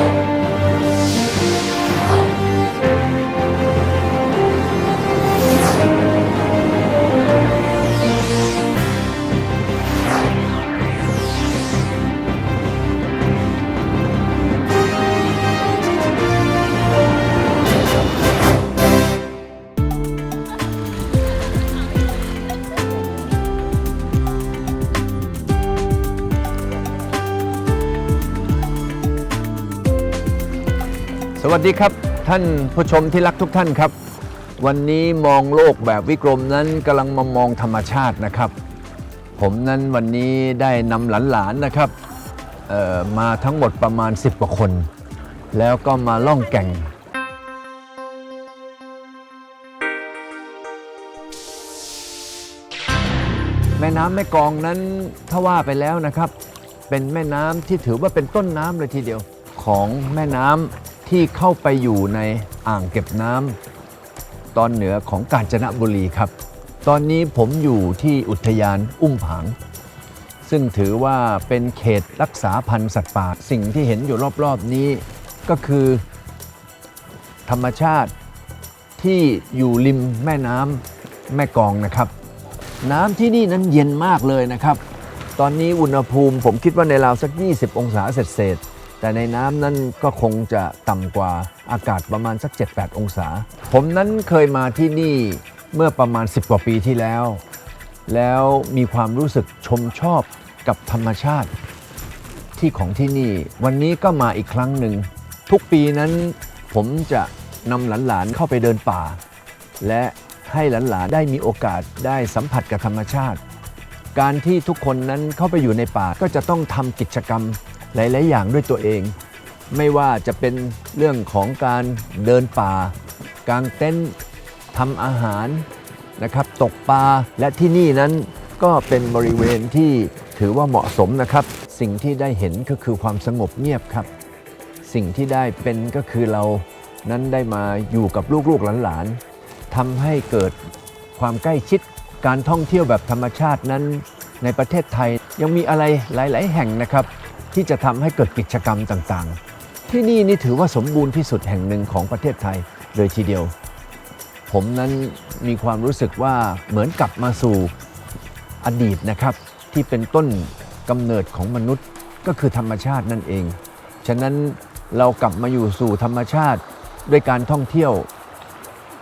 Bye. สวัสดีครับท่านผู้ชมที่รักทุกท่านครับ วันนี้มองโลกแบบวิกรมนั้นกำลังมามองธรรมชาตินะครับ ผมนั้นวันนี้ได้นำหลานๆนะครับมาทั้งหมดประมาณ 10 กว่าคน แล้วก็มาล่องแก่ง แม่น้ำแม่กองนั้นถ้าว่าไปแล้วนะครับ เป็นแม่น้ำที่ถือว่าเป็นต้นน้ำเลยทีเดียวของแม่น้ำ ที่เข้าไปอยู่ในอ่างเก็บน้ำตอนเหนือของกาญจนบุรีครับ ตอนนี้ผมอยู่ที่อุทยานอุ้มผาง ซึ่งถือว่าเป็นเขตรักษาพันธุ์สัตว์ป่า สิ่งที่เห็นอยู่รอบๆนี้ก็คือ ธรรมชาติที่อยู่ริมแม่น้ำแม่กองนะครับ น้ำที่นี่นั้นเย็นมากเลยนะครับ ตอนนี้อุณหภูมิผมคิดว่าในราวสัก 20 องศาเศษ แต่ในน้ำนั้นก็คงจะต่ำกว่าอากาศประมาณสัก 7-8 องศา ผมนั้นเคยมาที่นี่เมื่อประมาณ 10 กว่าปีที่แล้ว แล้วมีความรู้สึกชมชอบกับธรรมชาติที่ของที่นี่ วันนี้ก็มาอีกครั้งหนึ่ง ทุกปีนั้นผมจะนำหลานๆเข้าไปเดินป่า และให้หลานๆได้มีโอกาสได้สัมผัสกับธรรมชาติ การที่ทุกคนนั้นเข้าไปอยู่ในป่าก็จะต้องทำกิจกรรม หลาย ๆ อย่างด้วยตัวเอง ไม่ว่าจะเป็นเรื่องของการเดินป่ากางเต็นท์ทำอาหารนะครับ ตกปลาและที่นี่นั้นก็เป็นบริเวณที่ถือว่าเหมาะสมนะครับ สิ่งที่ได้เห็นก็คือความสงบเงียบครับ สิ่งที่ได้เป็นก็คือเรานั้นได้มาอยู่กับลูก ๆ หลาน ๆทำให้เกิดความใกล้ชิดการท่องเที่ยวแบบธรรมชาตินั้น ในประเทศไทยยังมีอะไรหลาย ๆ แห่งนะครับ ที่จะทำให้เกิดกิจกรรมต่างๆ ที่นี่นี่ถือว่าสมบูรณ์ที่สุดแห่งหนึ่งของประเทศไทยเลยทีเดียว ผมนั้นมีความรู้สึกว่าเหมือนกลับมาสู่อดีตนะครับ ที่เป็นต้นกำเนิดของมนุษย์ก็คือธรรมชาตินั่นเอง ฉะนั้นเรากลับมาอยู่สู่ธรรมชาติด้วยการท่องเที่ยว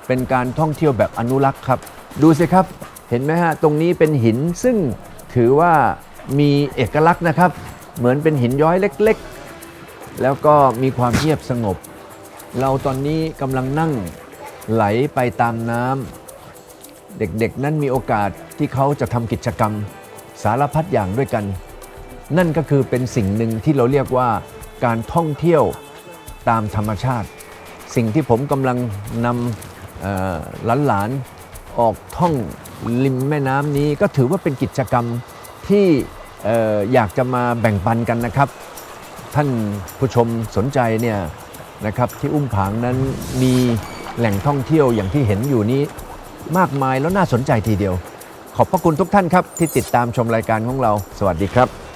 เป็นการท่องเที่ยวแบบอนุรักษ์ครับ ดูสิครับ เห็นไหมฮะ ตรงนี้เป็นหินซึ่งถือว่ามีเอกลักษณ์นะครับ เหมือนเป็นหินย้อยเล็กๆ แล้วก็มีความเงียบสงบ เราตอนนี้กำลังนั่งไหลไปตามน้ำเด็กๆ นั้นมีโอกาสที่เขาจะทำกิจกรรมสารพัดอย่างด้วยกัน นั่นก็คือเป็นสิ่งหนึ่งที่เราเรียกว่าการท่องเที่ยวตามธรรมชาติ สิ่งที่ผมกำลังนำหลานๆออกท่องริมแม่น้ำนี้ก็ถือว่าเป็นกิจกรรมที่ อยากจะมาแบ่งปันกันนะครับ ท่านผู้ชมสนใจเนี่ยนะครับที่อุ้มผางนั้นมีแหล่งท่องเที่ยวอย่างที่เห็นอยู่นี้มากมายแล้วน่าสนใจทีเดียว ขอบพระคุณทุกท่านครับที่ติดตามชมรายการของเรา สวัสดีครับ